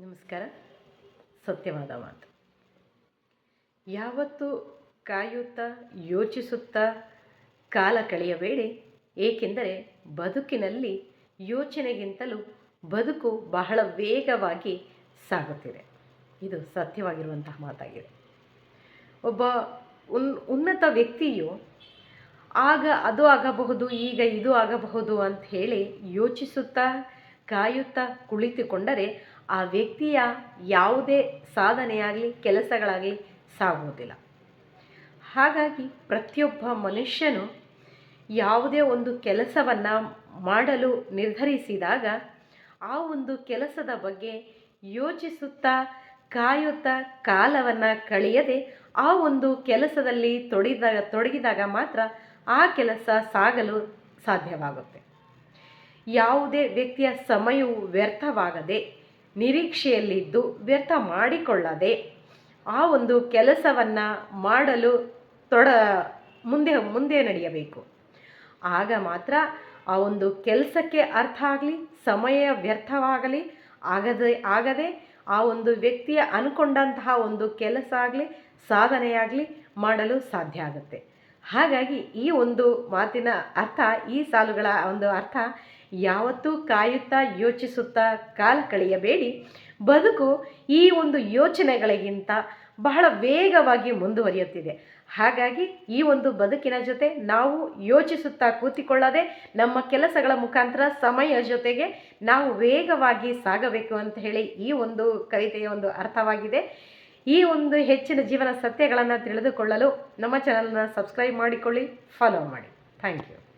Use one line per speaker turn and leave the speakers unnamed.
ನಮಸ್ಕಾರ. ಸತ್ಯವಾದ ಮಾತು. ಯಾವತ್ತು ಕಾಯುತ್ತಾ ಯೋಚಿಸುತ್ತಾ ಕಾಲ ಕಳೆಯಬೇಡಿ ಏಕೆಂದರೆ ಬದುಕಿನಲ್ಲಿ ಯೋಚನೆಗಿಂತಲೂ ಬದುಕು ಬಹಳ ವೇಗವಾಗಿ ಸಾಗುತ್ತಿದೆ. ಇದು ಸತ್ಯವಾಗಿರುವಂತಹ ಮಾತಾಗಿದೆ. ಒಬ್ಬ ಉನ್, ಉನ್ನತ ವ್ಯಕ್ತಿಯು ಆಗ ಅದು ಆಗಬಹುದು, ಈಗ ಇದು ಆಗಬಹುದು ಅಂತ ಹೇಳಿ ಯೋಚಿಸುತ್ತಾ ಕಾಯುತ್ತಾ ಕುಳಿತುಕೊಂಡರೆ ಆ ವ್ಯಕ್ತಿಯ ಯಾವುದೇ ಸಾಧನೆಯಾಗಲಿ, ಕೆಲಸಗಳಾಗಲಿ ಸಾಗುವುದಿಲ್ಲ. ಹಾಗಾಗಿ ಪ್ರತಿಯೊಬ್ಬ ಮನುಷ್ಯನು ಯಾವುದೇ ಒಂದು ಕೆಲಸವನ್ನು ಮಾಡಲು ನಿರ್ಧರಿಸಿದಾಗ ಆ ಒಂದು ಕೆಲಸದ ಬಗ್ಗೆ ಯೋಚಿಸುತ್ತಾ, ಕಾಯುತ್ತಾ ಕಾಲವನ್ನು ಕಳೆಯದೆ ಆ ಒಂದು ಕೆಲಸದಲ್ಲಿ ತೊಡಿದಾಗ, ತೊಡಗಿದಾಗ ಮಾತ್ರ ಆ ಕೆಲಸ ಸಾಗಲು ಸಾಧ್ಯವಾಗುತ್ತೆ. ಯಾವುದೇ ವ್ಯಕ್ತಿಯ ಸಮಯವು ವ್ಯರ್ಥವಾಗದೆ, ನಿರೀಕ್ಷೆಯಲ್ಲಿದ್ದು ವ್ಯರ್ಥ ಮಾಡಿಕೊಳ್ಳದೆ ಆ ಒಂದು ಕೆಲಸವನ್ನು ಮಾಡಲು ತೊಡ, ಮುಂದೆ ಮುಂದೆ ನಡೆಯಬೇಕು. ಆಗ ಮಾತ್ರ ಆ ಒಂದು ಕೆಲಸಕ್ಕೆ ಅರ್ಥ ಆಗಲಿ, ಸಮಯ ವ್ಯರ್ಥವಾಗಲಿ, ಆಗದೆ ಆಗದೆ ಆ ಒಂದು ವ್ಯಕ್ತಿಯ ಅನ್ಕೊಂಡಂತಹ ಒಂದು ಕೆಲಸ ಆಗಲಿ ಸಾಧನೆಯಾಗಲಿ ಮಾಡಲು ಸಾಧ್ಯ ಆಗುತ್ತೆ. ಹಾಗಾಗಿ ಈ ಒಂದು ಮಾತಿನ ಅರ್ಥ, ಈ ಸಾಲುಗಳ ಒಂದು ಅರ್ಥ ಯಾವತ್ತೂ ಕಾಯುತ್ತಾ ಯೋಚಿಸುತ್ತಾ ಕಾಲ ಕಳೆಯಬೇಡಿ. ಬದುಕು ಈ ಒಂದು ಯೋಚನೆಗಳಿಗಿಂತ ಬಹಳ ವೇಗವಾಗಿ ಮುಂದುವರಿಯುತ್ತಿದೆ. ಹಾಗಾಗಿ ಈ ಒಂದು ಬದುಕಿನ ಜೊತೆ ನಾವು ಯೋಚಿಸುತ್ತಾ ಕೂತಿಕೊಳ್ಳದೆ ನಮ್ಮ ಕೆಲಸಗಳ ಮುಖಾಂತರ ಸಮಯ ಜೊತೆಗೆ ನಾವು ವೇಗವಾಗಿ ಸಾಗಬೇಕು ಅಂತ ಹೇಳಿ ಈ ಒಂದು ಕವಿತೆಯ ಒಂದು ಅರ್ಥವಾಗಿದೆ. ಈ ಒಂದು ಹೆಚ್ಚಿನ ಜೀವನ ಸತ್ಯಗಳನ್ನು ತಿಳಿದುಕೊಳ್ಳಲು ನಮ್ಮ ಚಾನಲ್ನ ಸಬ್ಸ್ಕ್ರೈಬ್ ಮಾಡಿಕೊಳ್ಳಿ ಫಾಲೋ ಮಾಡಿ. Thank you